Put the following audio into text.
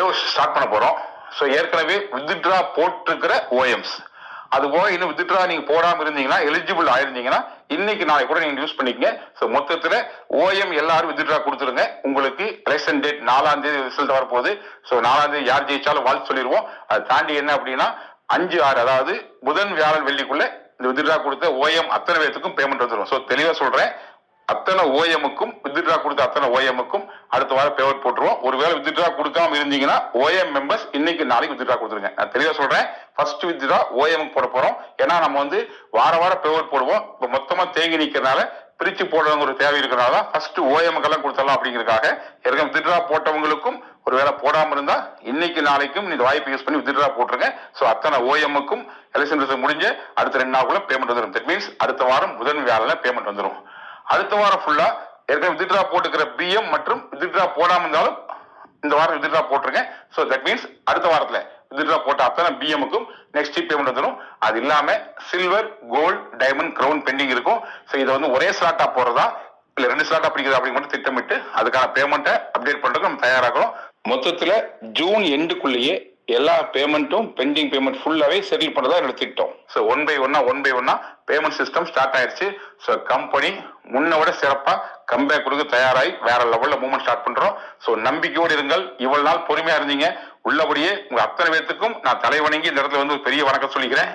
Wave start பண்ண போறோம். So ஏற்கனவே வித்ட்ரா போட்டிருக்கிற ஓஎம்ஸ் அது போக இன்னும் வித்ட்ரா நீங்க போடாம இருந்தீங்கன்னா எலிஜிபிள் ஆயிருந்தீங்கன்னா இன்னைக்கு நாளை கூட நீங்க யூஸ் பண்ணிக்கங்க. ஸோ மொத்தத்துல ஓஎம் எல்லாரும் வித்ட்ரா கொடுத்துருங்க. உங்களுக்கு எலெக்ஷன் டேட் நாலாம் தேதி ரிசல்ட் வரப்போகுது. ஸோ நாலாம் தேதி யார் ஜெயிச்சாலும் வாழ்த்து சொல்லிடுவோம். அதை தாண்டி என்ன அப்படின்னா அஞ்சு ஆறு அதாவது புதன் வியாழன் வெள்ளிக்குள்ள இந்த வித்ட்ரா கொடுத்த ஓஎம் அத்தனை பேர்த்துக்கும் பேமெண்ட் வந்துடும் ஸோ தெளிவா சொல்றேன். அத்தனை ஓஎம்முக்கும் வித்ட்ரா கொடுத்த அத்தனை ஓஎம்முக்கும் அடுத்த வாரம் பேவர் போட்டுருவோம். ஒருவேளை வித்ட்ரா கொடுக்காம இருந்தீங்கன்னா ஓஎம் மெம்பர்ஸ் இன்னைக்கு நாளைக்கு வித்ட்ரா கொடுத்துருங்க. நான் தெளிவாக சொல்றேன். ஃபர்ஸ்ட் வித்ட்ரா ஓஎம் போட போறோம். ஏன்னா நம்ம வந்து வார வாரம் பேவர் போடுவோம். இப்போ மொத்தமா தேங்கி நிற்கிறனால பிரிச்சு போடுறவங்க ஒரு தேவை இருக்கிறனால தான் ஃபர்ஸ்ட் ஓஎம்க்கெல்லாம் கொடுத்துடலாம் அப்படிங்கிறதுக்காக. ஏற்கனவே வித்ட்ரா போட்டவங்களுக்கும் ஒரு வேளை போடாம இருந்தா இன்னைக்கு நாளைக்கும் இந்த வாய்ப்பு யூஸ் பண்ணி வித்ட்ரா போட்டுருங்க. ஸோ அத்தனை ஓஎம்முக்கும் எலெக்ஷன் ரிசல்ட் முடிஞ்சு அடுத்த ரெண்டு நாளுக்குள்ள பேமெண்ட் வந்துடும் தட் மீன்ஸ் அடுத்த வாரம் புதன் வியாழன பேமெண்ட் வந்துடும் அடுத்த வாரம் ஃபுல்லா ஏற்கனவே வித்ட்ரா போட்டுக்கிற பிஎம் மற்றும் வித்ட்ரா போடாம இருந்தாலும் இந்த வாரம் வித்ட்ரா போட்டிருக்கேன். ஸோ தட் மீன்ஸ் அடுத்த வாரத்துல வித்ட்ரா போட்ட அப்பதான் பிஎம்க்கும் நெக்ஸ்ட் பேமெண்ட் வந்துடும் அது இல்லாம silver gold diamond crown pending இருக்கும். ஸோ இதை வந்து ஒரே ஸ்லாட்டா போறதா இல்ல ரெண்டு ஸ்லாட்டா பிடிக்குது அப்படி மட்டும் திட்டமிட்டு அதுக்கான பேமெண்ட்டை அப்டேட் பண்றதுக்கு நம்ம தயாராகிறோம் மொத்தத்துல ஜூன் எண்டுக்குள்ளேயே எல்லா பேமெண்ட்டும் பெண்டிங் பேமெண்ட் ஃபுல்லாகவே செட்டில் பண்ணதான் எடுத்துக்கிட்டோம். ஸோ ஒன் பை ஒன்னா ஒன் பை ஒன்னா பேமெண்ட் சிஸ்டம் ஸ்டார்ட் ஆயிடுச்சு ஸோ கம்பெனி முன்ன விட சிறப்பாக கம்பேக் கொடுக்க தயாராகி வேற லெவலில் மூவ்மெண்ட் ஸ்டார்ட் பண்ணுறோம் ஸோ நம்பிக்கையோடு இருங்கள். இவ்வளவு நாள் பொறுமையாக இருந்தீங்க. உள்ளபடியே உங்கள் அத்தனை பேர்த்துக்கும் நான் தலைவணங்கி இந்த இடத்துல வந்து ஒரு பெரிய வணக்கம் சொல்லிக்கிறேன்.